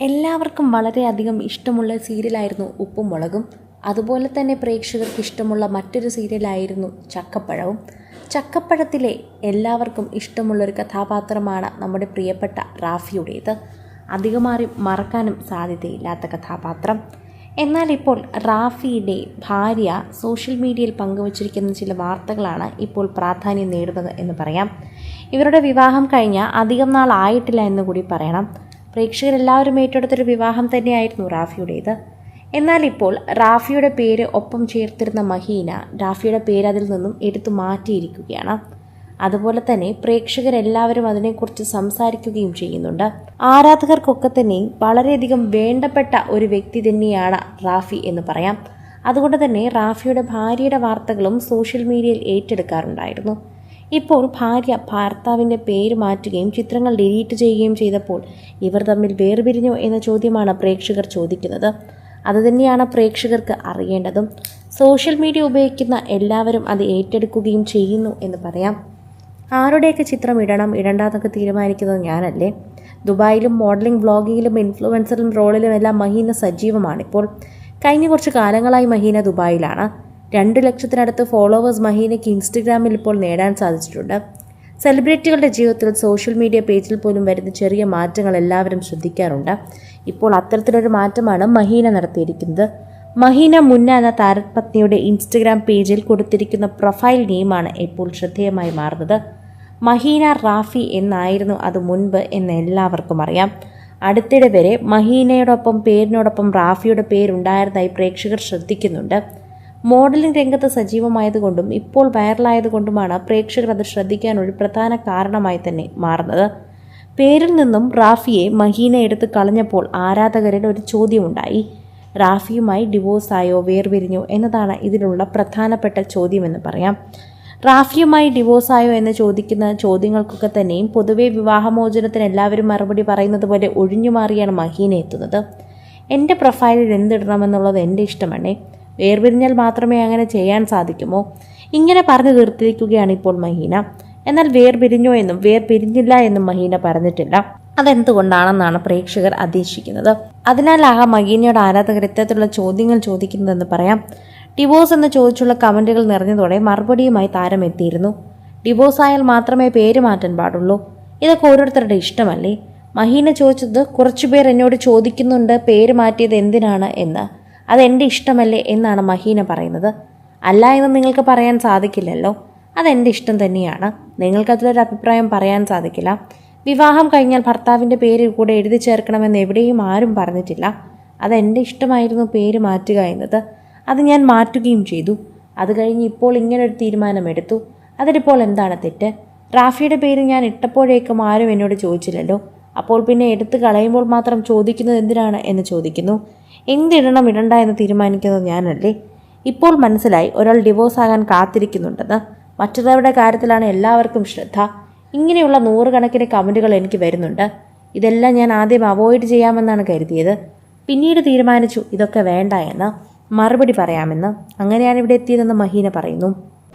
എല്ലാവർക്കും വളരെയധികം ഇഷ്ടമുള്ള സീരിയലായിരുന്നു ഉപ്പും മുളകും അതുപോലെ തന്നെ പ്രേക്ഷകർക്ക് ഇഷ്ടമുള്ള മറ്റൊരു സീരിയലായിരുന്നു ചക്കപ്പഴവും. ചക്കപ്പഴത്തിലെ എല്ലാവർക്കും ഇഷ്ടമുള്ളൊരു കഥാപാത്രമാണ് നമ്മുടെ പ്രിയപ്പെട്ട റാഫിയുടേത്. അധികമാറി മറക്കാനും സാധ്യതയില്ലാത്ത കഥാപാത്രം. എന്നാൽ ഇപ്പോൾ റാഫിയുടെ ഭാര്യ സോഷ്യൽ മീഡിയയിൽ പങ്കുവച്ചിരിക്കുന്ന ചില വാർത്തകളാണ് ഇപ്പോൾ പ്രാധാന്യം നേടുന്നത് എന്ന് പറയാം. ഇവരുടെ വിവാഹം കഴിഞ്ഞ അധികം നാളായിട്ടില്ല എന്ന് കൂടി പറയണം. പ്രേക്ഷകരെല്ലാവരും ഏറ്റെടുത്തൊരു വിവാഹം തന്നെയായിരുന്നു റാഫിയുടേത്. എന്നാൽ ഇപ്പോൾ റാഫിയുടെ പേര് ഒപ്പം ചേർത്തിരുന്ന മഹീന റാഫിയുടെ പേര് അതിൽ നിന്നും എടുത്തു മാറ്റിയിരിക്കുകയാണ്. അതുപോലെ തന്നെ പ്രേക്ഷകരെല്ലാവരും അതിനെക്കുറിച്ച് സംസാരിക്കുകയും ചെയ്യുന്നുണ്ട്. ആരാധകർക്കൊക്കെ തന്നെ വളരെയധികം വേണ്ടപ്പെട്ട ഒരു വ്യക്തി തന്നെയാണ് റാഫി എന്ന് പറയാം. അതുകൊണ്ട് തന്നെ റാഫിയുടെ ഭാര്യയുടെ വാർത്തകളും സോഷ്യൽ മീഡിയയിൽ ഏറ്റെടുക്കാറുണ്ടായിരുന്നു. ഇപ്പോൾ ഭാര്യ ഭർത്താവിന്റെ പേര് മാറ്റുകയും ചിത്രങ്ങൾ ഡിലീറ്റ് ചെയ്യുകയും ചെയ്തപ്പോൾ ഇവർ തമ്മിൽ വേർപിരിഞ്ഞു എന്ന ചോദ്യമാണ് പ്രേക്ഷകർ ചോദിക്കുന്നത്. അതുതന്നെയാണ് പ്രേക്ഷകർക്ക് അറിയേണ്ടതും. സോഷ്യൽ മീഡിയ ഉപയോഗിക്കുന്ന എല്ലാവരും അത് ഏറ്റെടുക്കുകയും ചെയ്യുന്നു എന്ന് പറയാം. ആരുടെയൊക്കെ ചിത്രം ഇടണം ഇടണ്ടെന്നൊക്കെ തീരുമാനിക്കുന്നത് ഞാനല്ലേ? ദുബായിലും മോഡലിംഗ് വ്ളോഗിങ്ങിലും ഇൻഫ്ലുവൻസറിലും റോളിലും എല്ലാം മഹീന സജീവമാണിപ്പോൾ. കഴിഞ്ഞ കുറച്ച് കാലങ്ങളായി മഹീന ദുബായിലാണ്. രണ്ട് ലക്ഷത്തിനടുത്ത് ഫോളോവേഴ്സ് മഹീനയ്ക്ക് ഇൻസ്റ്റഗ്രാമിൽ ഇപ്പോൾ നേടാൻ സാധിച്ചിട്ടുണ്ട്. സെലിബ്രിറ്റികളുടെ ജീവിതത്തിൽ സോഷ്യൽ മീഡിയ പേജിൽ പോലും വരുന്ന ചെറിയ മാറ്റങ്ങൾ എല്ലാവരും ശ്രദ്ധിക്കാറുണ്ട്. ഇപ്പോൾ അത്തരത്തിലൊരു മാറ്റമാണ് മഹീന നടത്തിയിരിക്കുന്നത്. മഹീന മുന്ന എന്ന താരപത്നിയുടെ ഇൻസ്റ്റഗ്രാം പേജിൽ കൊടുത്തിരിക്കുന്ന പ്രൊഫൈൽ നെയിമാണ് ഇപ്പോൾ ശ്രദ്ധേയമായി മാറുന്നത്. മഹീന റാഫി എന്നായിരുന്നു അത് മുൻപ് എന്ന് എല്ലാവർക്കും അറിയാം. അടുത്തിടെ വരെ മഹീനയോടൊപ്പം പേരിനോടൊപ്പം റാഫിയുടെ പേരുണ്ടായിരുന്നതായി പ്രേക്ഷകർ ശ്രദ്ധിക്കുന്നുണ്ട്. മോഡലിംഗ് രംഗത്ത് സജീവമായതുകൊണ്ടും ഇപ്പോൾ വൈറലായതുകൊണ്ടുമാണ് പ്രേക്ഷകർ അത് ശ്രദ്ധിക്കാൻ ഒരു പ്രധാന കാരണമായി തന്നെ മാറുന്നത്. പേരിൽ നിന്നും റാഫിയെ മഹീന എടുത്ത് കളഞ്ഞപ്പോൾ ആരാധകരുടെ ഒരു ചോദ്യമുണ്ടായി. റാഫിയുമായി ഡിവോഴ്സായോ വേർപിരിഞ്ഞോ എന്നതാണ് ഇതിലുള്ള പ്രധാനപ്പെട്ട ചോദ്യമെന്ന് പറയാം. റാഫിയുമായി ഡിവോഴ്സായോ എന്ന് ചോദിക്കുന്ന ചോദ്യങ്ങൾക്കൊക്കെ തന്നെയും പൊതുവെ വിവാഹമോചനത്തിന് എല്ലാവരും മറുപടി പറയുന്നത് പോലെ ഒഴിഞ്ഞുമാറിയാണ് മഹീന എത്തുന്നത്. എന്റെ പ്രൊഫൈലിൽ എന്തിടണമെന്നുള്ളത് എന്റെ ഇഷ്ടമല്ലേ വേർപിരിഞ്ഞാൽ മാത്രമേ അങ്ങനെ ചെയ്യാൻ സാധിക്കുമോ? ഇങ്ങനെ പറഞ്ഞു തീർത്തിരിക്കുകയാണ് ഇപ്പോൾ മഹീന. എന്നാൽ വേർപിരിഞ്ഞോ എന്നും വേർപിരിഞ്ഞില്ല എന്നും മഹീന പറഞ്ഞിട്ടില്ല. അതെന്തുകൊണ്ടാണെന്നാണ് പ്രേക്ഷകർ അധീക്ഷിക്കുന്നത്? അതിനാലാകാ മഹീനയുടെ ആരാധകർ ഇത്തരത്തിലുള്ള ചോദ്യങ്ങൾ ചോദിക്കുന്നതെന്ന് പറയാം. ഡിവോഴ്സ് എന്ന് ചോദിച്ചുള്ള കമന്റുകൾ നിറഞ്ഞതോടെ മറുപടിയുമായി താരം എത്തിയിരുന്നു ഡിവോഴ്സ് ആയാൽ മാത്രമേ പേര് മാറ്റാൻ പാടുള്ളൂ. ഇതൊക്കെ ഓരോരുത്തരുടെ ഇഷ്ടമല്ലേ? മഹീന ചോദിച്ചത് കുറച്ചുപേർ എന്നോട് ചോദിക്കുന്നുണ്ട് പേര് മാറ്റിയത് എന്തിനാണ് എന്ന്. അതെന്റെ ഇഷ്ടമല്ലേ എന്നാണ് മഹീന പറയുന്നത്. അല്ല എന്ന് നിങ്ങൾക്ക് പറയാൻ സാധിക്കില്ലല്ലോ. അതെന്റെ ഇഷ്ടം തന്നെയാണ്. നിങ്ങൾക്കതിലൊരു അഭിപ്രായം പറയാൻ സാധിക്കില്ല. വിവാഹം കഴിഞ്ഞാൽ ഭർത്താവിന്റെ പേര് കൂടെ എഴുതി ചേർക്കണമെന്ന് എവിടെയും ആരും പറഞ്ഞിട്ടില്ല. അതെന്റെ ഇഷ്ടമായിരുന്നു പേര് മാറ്റുക എന്നത്. അത് ഞാൻ മാറ്റുകയും ചെയ്തു. അത് കഴിഞ്ഞ് ഇപ്പോൾ ഇങ്ങനൊരു തീരുമാനമെടുത്തു. അതിലിപ്പോൾ എന്താണ് തെറ്റ്? റാഫിയുടെ പേര് ഞാൻ ഇട്ടപ്പോഴേക്കും ആരും എന്നോട് ചോദിച്ചില്ലല്ലോ. അപ്പോൾ പിന്നെ എടുത്തു കളയുമ്പോൾ മാത്രം ചോദിക്കുന്നത് എന്തിനാണ് എന്ന് ചോദിക്കുന്നു. എന്തിടണം ഇടണ്ട എന്ന് തീരുമാനിക്കുന്നത് ഞാനല്ലേ? ഇപ്പോൾ മനസ്സിലായി ഒരാൾ ഡിവോഴ്സ് ആകാൻ കാത്തിരിക്കുന്നുണ്ടെന്ന്. മറ്റുള്ളവരുടെ കാര്യത്തിലാണ് എല്ലാവർക്കും ശ്രദ്ധ. ഇങ്ങനെയുള്ള നൂറുകണക്കിന് കമന്റുകൾ എനിക്ക് വരുന്നുണ്ട്. ഇതെല്ലാം ഞാൻ ആദ്യം അവോയ്ഡ് ചെയ്യാമെന്നാണ് കരുതിയത്. പിന്നീട് തീരുമാനിച്ചു ഇതൊക്കെ വേണ്ട എന്ന്. മറുപടി പറയാമെന്ന്. അങ്ങനെയാണ് ഇവിടെ എത്തിയതെന്ന് മഹീന പറയുന്നു.